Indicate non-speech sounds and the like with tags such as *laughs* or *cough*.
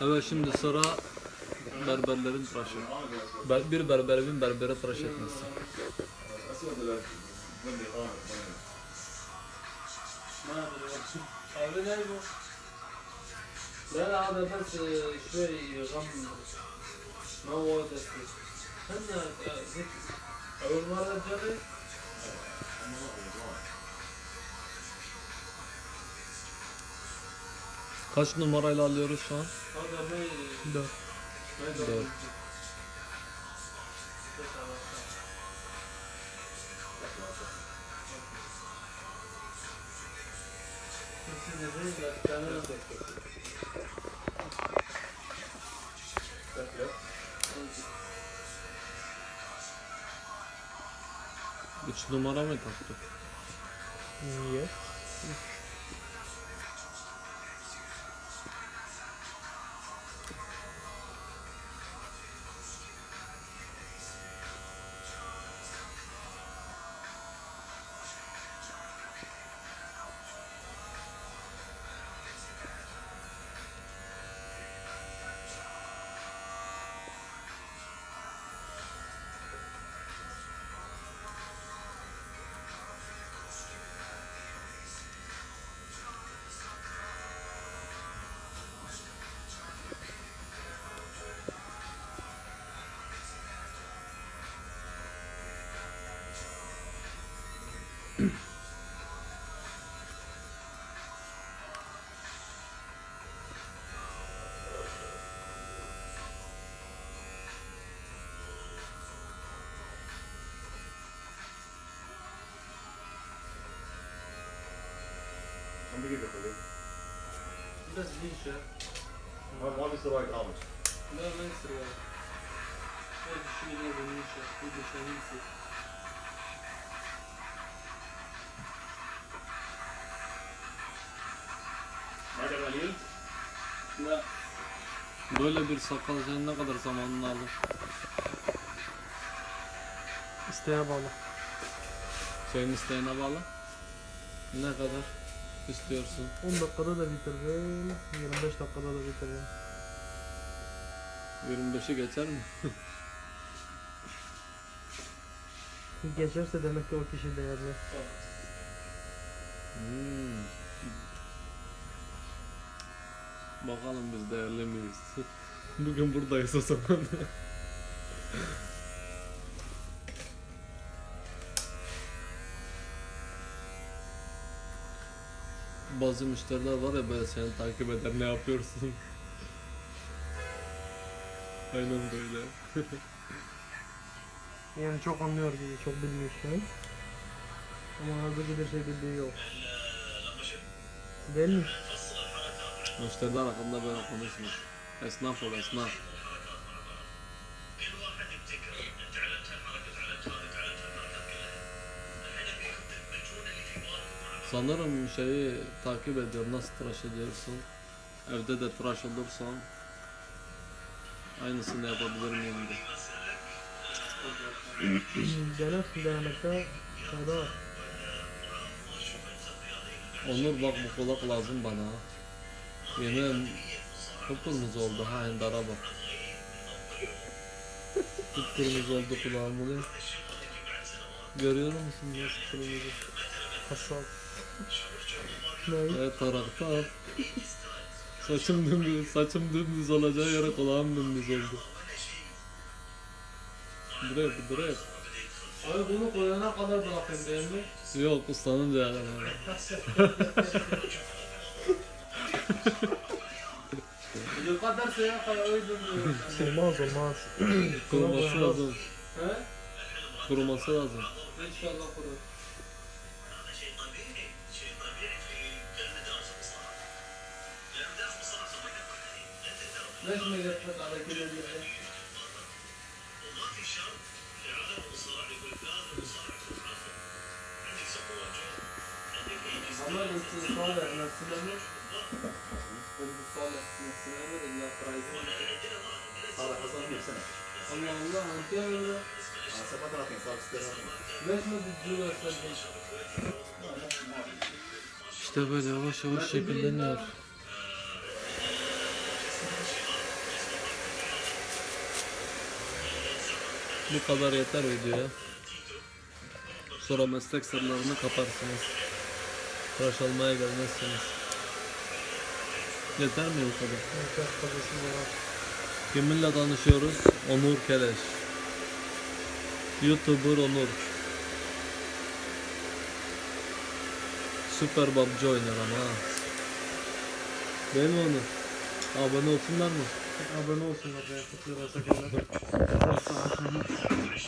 Evet şimdi sıra berberlerin tıraşı. Ber bir berber bin berbere tıraş etmesi. Abi ne bu? Ben abi bas şey gam ne oldu? Sen ne? Ömer Acaba? Kaç numarayla alıyoruz şu an? 4. 4. Üç numara mı taktı? Niye? Somebody get the police. Just be sure. My mom is the right house. No, no, it's the right. She's never been sure. لا Böyle bir sakal senin ne kadar zamanını alır? İsteğe bağlı. Senin isteğine bağlı. Ne kadar istiyorsun? 10 dakikada da bitiririm. 25 dakikada da bitiririm. 25'i geçer mi? Geçerse demek ki o kişi değerli. Hmm. Bakalım biz değerli miyiz? *laughs* Bugün buradayız o zaman. *laughs* Bazı müşteriler var ya böyle seni takip eder ne yapıyorsun? *laughs* Aynen böyle. Yani çok anlıyor gibi, çok bilmiyor şey. Ama halbuki bir şey bildiği yok. Değil mi? Müşteriler hakkında böyle konuşmuş. Esnaf ol esnaf. Sanırım şeyi takip ediyor nasıl tıraş ediyorsun. Evde de tıraş olursam aynısını yapabilir miyim diye. Var. Onur bak bu kulak lazım bana. Yine kıpkırmızı oldu ha Endar'a bak. Kıpkırmızı oldu kulağım oluyor. Görüyor musun nasıl kırmızı? Hassas. *laughs* Ne? Evet tarakta al. Saçım dümdüz, saçım dümdüz olacağı yere kulağım dümdüz oldu. Direkt, direkt. Abi bunu koyana kadar bırakayım değil mi? Yok ıslanınca yani. *laughs* Video kadar suya kaya uydum diyor. Olmaz olmaz. Kuruması lazım. He? Kuruması lazım. İnşallah kurur. ليش ما يلفت على كل اللي عمل انت صالح نفسنا مش قلت صالح نفسنا مش الا قرايبين صار حصل 100 Sağda kazanı girsene. Allah Allah Antalya'da. Sepat atayım, sağ üstte atayım. Resmen bir duvar İşte böyle yavaş yavaş şekilleniyor. Bu kadar yeter videoya. Sonra meslek sırlarını kaparsınız. Tıraş almaya gelmezsiniz. Yeter mi bu kadar? Evet, fazlası var. Kiminle tanışıyoruz? Onur Keleş. YouTuber Onur. Süper PUBG oynar ama. Değil mi Onur? Abone olsunlar mı? Abone olsunlar. Sağ olsun.